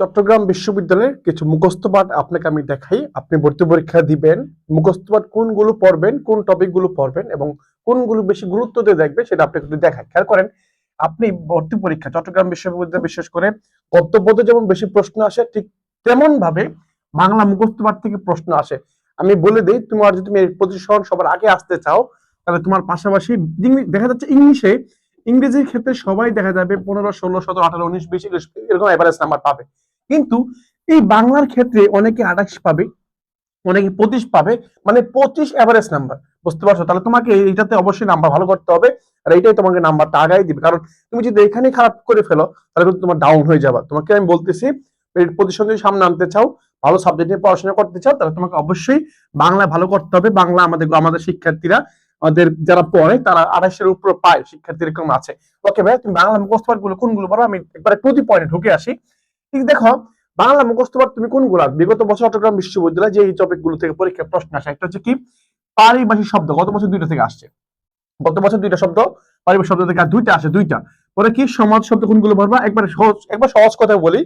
চট্টগ্রাম বিশ্ববিদ্যালয়ের কিছু মুখস্থ পাঠ আপনাকে আমি দেখাই। আপনি ভর্তি পরীক্ষা দিবেন। মুখস্থ পাঠ কোনগুলো পড়বেন, কোন টপিকগুলো পড়বেন এবং কোনগুলো বেশি গুরুত্ব দিয়ে দেখবে সেটা আপনাকে একটু দেখাই। খেয়াল করেন, আপনি ভর্তি পরীক্ষা, চট্টগ্রাম বিশ্ববিদ্যালয় বিশেষ করে কর্তব্যতে যেমন বেশি প্রশ্ন আসে, ঠিক তেমন ভাবে বাংলা মুখস্থ পাঠ থেকে প্রশ্ন আসে। আমি বলে দিই, তোমার যদি তুমি পজিশন সবার আগে আসতে চাও, তাহলে তোমার পাশাপাশি দেখা যাচ্ছে ইংলিশে, ইংরেজির ক্ষেত্রে সবাই দেখা যাবে পনেরো, ষোলো, সতেরো, আঠারো, উনিশ, বিশ এরকম এভারেজ নাম্বার পাবে। কিন্তু এই বাংলার ক্ষেত্রে অনেকে আঠাশ পাবে, অনেকে পঁচিশ পাবে মানে পঁচিশ এভারেজ নাম্বার বুঝতে পারছ? তাহলে তোমাকে এইটাতে অবশ্যই নাম্বার ভালো করতে হবে, আর এইটাই তোমাকে নাম্বারটা আগাই দিবে। কারণ তুমি যদি এখানে খারাপ করে ফেলো, তাহলে কিন্তু তোমার ডাউন হয়ে যাবে। তোমাকে আমি বলতেছি পজিশন যদি সামনে আনতে চাও, ভালো সাবজেক্ট নিয়ে পড়াশোনা করতে চাও, তাহলে তোমাকে অবশ্যই বাংলা ভালো করতে হবে। বাংলা আমাদের আমাদের শিক্ষার্থীরা, আমাদের যারা পড়ে, তারা আঠাশের উপর পায় শিক্ষার্থী এরকম আছে। ওকে ভাই তুমি বাংলা মুখস্থগুলো কোনগুলো বলো আমি একবারে প্রতি পয়েন্টে ঢুকে আসি। ঠিক দেখো, বাংলা মুখস্থ পাঠ তুমি কোনগুলো? বিগত বছর চট্টগ্রাম বিশ্ববিদ্যালয় যে এই টপিকগুলো থেকে পরীক্ষায় প্রশ্ন আসে, একটা হচ্ছে কি? পারিভাষিক শব্দ, গত বছর দুইটা থেকে আসছে। গত বছর দুইটা শব্দ, পারিভাষিক শব্দ থেকে দুইটা আসে, দুইটা। পরে কি সমাজ শব্দ কোনগুলো বলবা? একবার সহজ একবার সহজ কথা বলি।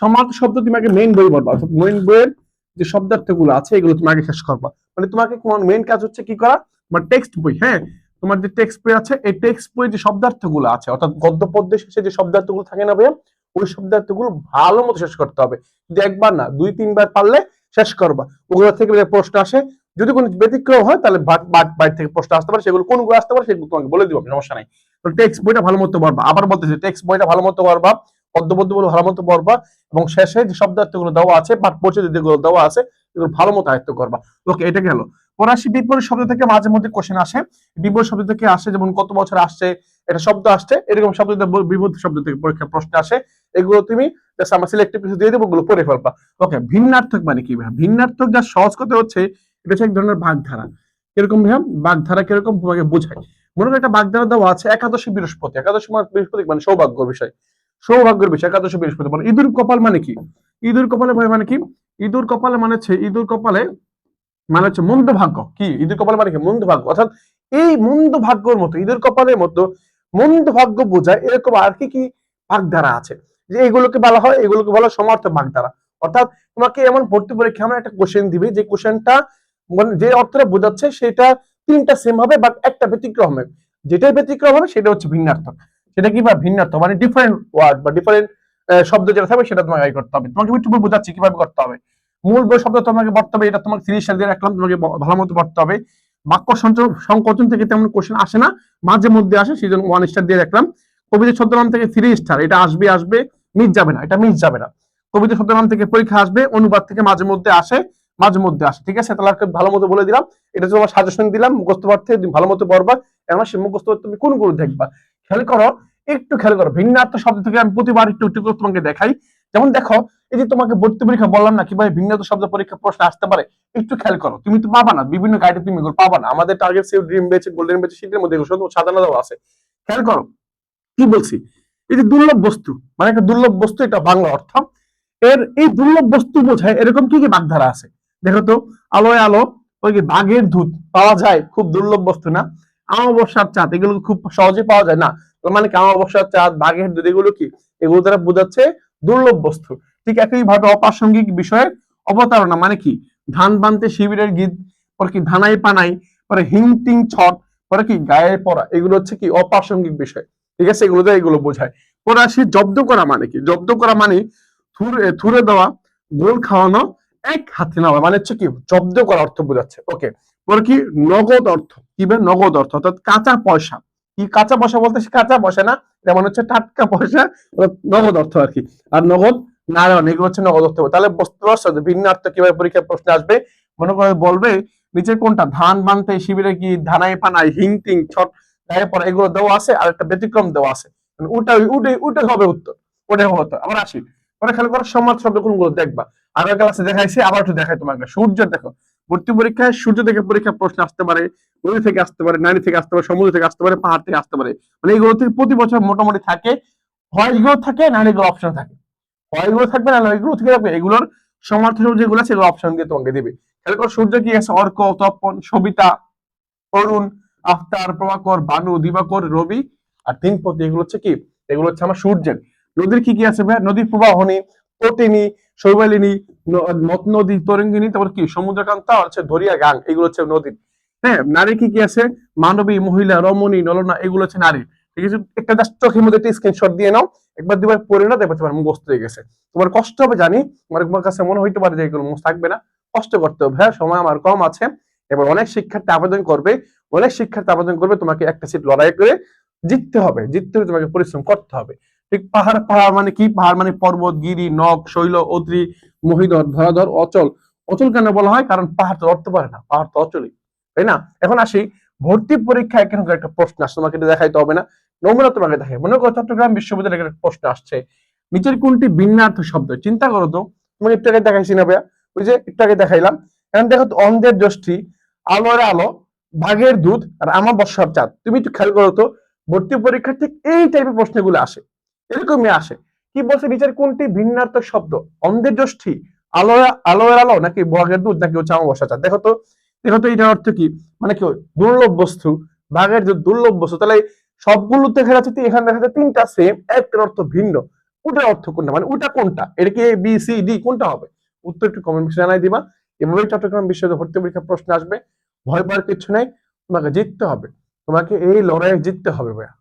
সমাজ শব্দ তুমি আগে মেইন বই বলবা, অর্থাৎ মেইন বইয়ের যে শব্দার্থগুলো আছে, এগুলো তুমি আগে শেষ করবা। মানে তোমাকে কোন মেইন কাজ হচ্ছে কি করা? তোমার টেক্সট বই হ্যাঁ? তোমার যে টেক্সট বই আছে, এই টেক্সট বই যে শব্দার্থগুলো আছে, অর্থাৎ গদ্য পদ্য শেষে যে শব্দার্থগুলো থাকে না ভাইয়া ওই শব্দার্থগুলো ভালো মতো শেষ করতে হবে। যদি একবার না, দুই, তিনবার পারলে শেষ করবা। ওগুলো থেকে প্রশ্ন আসে। যদি কোনো ব্যতিক্রম হয়, তাহলে বাইরে থেকে প্রশ্ন আসতে পারে। সেগুলো কোনগুলো আসতে পারে, সেগুলো তোমাকে বলে দিব, সমস্যা নাই। টেক্সট বইটা ভালো মতো পড়বা। আবার বলতেছি টেক্সট বইটা ভালো মতো পড়বা পদ্য পদ্যগুলো ভালো মতো পড়বা, এবং শেষে যে শব্দার্থগুলো দেওয়া আছে বা পরিচিত যেগুলো দেওয়া আছে, এগুলো ভালো মতো আয়ত্ত করবা। ওকে এটা গেল। ফরাসি বিপরীত শব্দ থেকে মাঝে মধ্যে কোশ্চেন আসে। বিপরীত শব্দ থেকে আসে যেমন কত বছর আসছে, এটা শব্দ আসছে, এরকম শব্দ বিপরীত শব্দ থেকে পরীক্ষা প্রশ্ন আসে। এগুলো তুমি আমার সিলেক্টিভ কিছু দিয়ে দেবো, ওগুলো পড়ে ফেলবা। ওকে ভিন্নার্থক মানে কি ভাইয়া? ভিন্নার্থক যা সহজ কথা হচ্ছে, এটা হচ্ছে এক ধরনের বাগধারা। কীরকম ভাইয়া? বাগধারা কীরকম? তোমাকে বোঝায় মনে একটা বাগধারা দেওয়া আছে একাদশী বৃহস্পতি। একাদশী মানে বৃহস্পতি মানে সৌভাগ্য বিষয়। সৌভাগ্যের বিষয়, একাদশী বৃহস্পতি মানে ইঁদুর কপাল মানে কি? ইঁদুর কপালে ভাই মানে কি? ইঁদুর কপালে মানে হচ্ছে, ইঁদুর কপালে মানে হচ্ছে মন্দ ভাগ্য। কি? ইঁদুর কপালে মানে কি? মন্দ ভাগ্য। অর্থাৎ এই মন্দ ভাগ্যর মতো, ইঁদুর কপালের মতো মন্দ ভাগ্য বোঝায় এরকম আর কি কি ভাগধারা আছে। যে এগুলোকে বলা হয়, এগুলোকে বলা সমর্থ ভাগধারা অর্থাৎ তোমাকে এমন ভর্তি পরীক্ষা, এমন একটা কোশ্চেন দিবে যে কোশ্চেনটা যে অর্থটা বোঝাচ্ছে সেটা তিনটা সেম হবে বাট একটা ব্যতিক্রম হবে। যেটাই ব্যতিক্রম হবে সেটা হচ্ছে ভিন্নার্থক। সেটা কি বা ভিন্নার্থ মানে ডিফারেন্ট ওয়ার্ড বা ডিফারেন্ট শব্দ যেটা থাকবে সেটা তোমাকে করতে হবে। তোমাকে একটু বোঝাচ্ছি কীভাবে করতে হবে। মূল বই শব্দ তোমাকে পড়তে হবে, এটা তোমাকে সাল দিয়ে রাখলাম, তোমাকে ভালো মতো পড়তে হবে। বাক্য সংকোচন থেকে তেমন কোশ্চেন আসে না, মাঝে মধ্যে আসে সেই জন্য ওয়ান স্টার দিয়ে রাখলাম। কবিতা ছদ্মনাম থেকে থ্রি স্টার এটা আসবে আসবে, মিস যাবে না, এটা মিস যাবে না। কবিতা ছদ্মনাম থেকে পরীক্ষা আসবে, অনুবাদ থেকে মাঝে মধ্যে আসে, মাঝে মধ্যে আসে, ঠিক আছে? তাহলে ভালো মতো বলে দিলাম, এটা তোমার সাজেশন দিলাম, মুখস্থ পাঠে তুমি ভালো মতো পড়বা এখন সে মুখস্থ তুমি কোনগুলো দেখবা? খেয়াল করো, একটু খেয়াল করো, ভিন্নার্থ শব্দ থেকে আমি প্রতিবার একটু একটু তোমাকে দেখাই। যেমন দেখো, এই যে তোমাকে ভর্তি পরীক্ষা বললাম না, কীভাবে ভিন্নার্থ শব্দ পরীক্ষা প্রশ্ন আসতে পারে, একটু খেয়াল করো। তুমি তো পাবা না, বিভিন্ন গাইডে তুমি এগুলো পাবা না। আমাদের টার্গেট সেভ ড্রিম বেচে গোল্ডেন বেচে শীতের মধ্যে সাধারণ আছে। খেয়াল করো, কি বলছি? এই যে দুর্লভ বস্তু মানে একটা দুর্লভ বস্তু, এটা বাংলা অর্থ। এর এই দুর্লভ বস্তু বোঝায় এরকম কি কি বাগধারা আছে? দেখো তো, আলোয় আলো, ওই কি বাঘের দুধ পাওয়া যায়, খুব দুর্লভ বস্তু না? আমাবস্যার চাঁদ, এগুলো খুব সহজে পাওয়া যায় না। মানে কি আমাবস্যার চাঁদ, বাঘের দুধ এগুলো কি? এগুলো দ্বারা বোঝাচ্ছে দুর্লভ বস্তু ঠিক একই ভাবে অপ্রাসঙ্গিক বিষয়ের অবতারণা মানে কি? ধান বানতে শিবিরের গীত, পরে কি ধানাই পানাই, পরে হিংটিং ছট, পরে কি গায়ে পড়া এগুলো হচ্ছে কি অপ্রাসঙ্গিক বিষয়। ঠিক আছে? এগুলো এগুলো বোঝায়। পরে আসি জব্দ করা মানে কি? জব্দ করা মানে থুরে থুরে দেওয়া, গোল খাওয়ানো, এক হাতে নেওয়া মানে হচ্ছে কি জব্দ করা অর্থ বোঝাচ্ছে। ওকে পরে কি নগদ অর্থ। কি নগদ অর্থ। অর্থাৎ কাঁচা পয়সা। কি কাঁচা পয়সা বলতে কাঁচা পয়সা না যেমন হচ্ছে টাটকা পয়সা নগদ অর্থ আর কি। আর নগদ নারায়ণ, এগুলো হচ্ছে নগদ অর্থ। তাহলে বুঝতে ভিন্ন অর্থ কীভাবে পরীক্ষার প্রশ্ন আসবে? মনে করে বলবে, নিচে কোনটা? ধান বানতে শিবিরে কি ধানাই পানাই হিং টিং, ছট গায়ে পড়া এগুলো দেওয়া আছে আর একটা ব্যতিক্রম দেওয়া আছে। ওটা উঠে উঠে হবে উত্তর। ওটাই হবে উত্তর। আবার আসি। পরে খেয়াল করার সমাজ শব্দ কোনগুলো দেখবা। আগের ক্লাসে দেখাইছি, আবার একটু দেখাই তোমাকে। সূর্য দেখো। ভর্তি পরীক্ষায় সূর্য থেকে পরীক্ষা প্রশ্ন আসতে পারে, নদী থেকে আসতে পারে, নারী থেকে আসতে পারে, সমুদ্র থেকে আসতে পারে, পাহাড় থেকে আসতে পারে। মানে এগুলো থেকে প্রতি বছর মোটামুটি থাকে। হয় থাকে, না এগুলো অপশন থাকে। হয় থাকবে, না এগুলো থেকে থাকবে। এগুলোর সমার্থ যেগুলো আছে, এগুলো অপশন দিয়ে তোমাকে দেবে। খেয়াল করো, সূর্য কি আছে? অর্ক, তপন, সবিতা, অরুণ, আফতার, প্রভাকর, বানু, দিবাকর, রবি আর তিন পতি এগুলো হচ্ছে কি? এগুলো হচ্ছে আমার সূর্যের। নদীর কি কি আছে ভাই নদীর প্রবাহনী তটিনী শৈবালিনী নদ তরঙ্গিনী, তারপর কি? হচ্ছে গাং, এগুলো হচ্ছে নদী। হ্যাঁ নারী কি কি আছে? মানবী, মহিলা, রমণী, নলনা, এগুলো হচ্ছে নারী। ঠিক আছে? একটা জাস্ট চোখের মধ্যে একটা স্ক্রিনশট দিয়ে নাও, একবার দুবার পড়ে না দেখবে তোমার হয়ে গেছে। তোমার কষ্ট হবে, জানি। তোমার কাছে মনে হইতে পারে যে এগুলো মুখ থাকবে না। কষ্ট করতে হবে হ্যাঁ সময় আমার কম আছে। এবার অনেক শিক্ষার্থী আবেদন করবে। অনেক শিক্ষার্থী আবেদন করবে, তোমাকে একটা সিট লড়াই করে জিততে হবে। জিততে হলে তোমাকে পরিশ্রম করতে হবে। ঠিক, পাহাড় পাহাড় মানে কি? পাহাড় মানে পর্বত, গিরি, নখ, শৈল অদ্রি মহিধর ধরাধর অচল। অচল কেন বলা হয়? কারণ পাহাড় তো লড়তে পারে না, পাহাড় তো অচলই, তাই না? এখন আসি, ভর্তি পরীক্ষায় কেন একটা প্রশ্ন আসছে? তোমাকে এটা দেখাইতে হবে না নমুনা তোমাকে দেখাই। মনে করো চট্টগ্রাম বিশ্ববিদ্যালয়ের একটা প্রশ্ন আসছে, নিচের কোনটি ভিন্নার্থ শব্দ? চিন্তা করো তো, তোমাকে একটু আগে দেখাইছি না ভাইয়া, ওই যে একটু আগে দেখাইলাম। এখন দেখো তো, অন্ধের দৃষ্টি, আলোর আলো ভাগের দুধ আর আমার বর্ষার চাঁদ। তুমি একটু খেয়াল করো তো, ভর্তি পরীক্ষার ঠিক এই টাইপের প্রশ্নগুলো আসে, এরকমই আসে। কি বলছে নিচের কোনটি ভিন্নার্থক শব্দ? অন্ধের দৃষ্টি আলো আলোর আলো? নাকি ভাগের দুধ? নাকি হচ্ছে বর্ষার চাঁদ দেখো তো দেখো তো এটার অর্থ কি? মানে কি, দুর্লভ বস্তু ভাগের দুধ দুর্লভ বস্তু, তাহলে সবগুলো দেখা যাচ্ছে এখানে দেখা যাচ্ছে তিনটা সেম একটার অর্থ ভিন্ন। ওটার অর্থ কোনটা? মানে ওটা কোনটা? এটা কি বি সি ডি কোনটা হবে? উত্তর একটু কমেন্ট বক্সে জানাই দিবা। এভাবে চট্টগ্রাম বিশ্ববিদ্যালয় ভর্তি পরীক্ষার প্রশ্ন আসবে। ভয় পাওয়ার কিছু নাই, তোমাকে জিততে হবে। তোমাকে এই লড়াইয়ে জিততে হবে, ভাইয়া।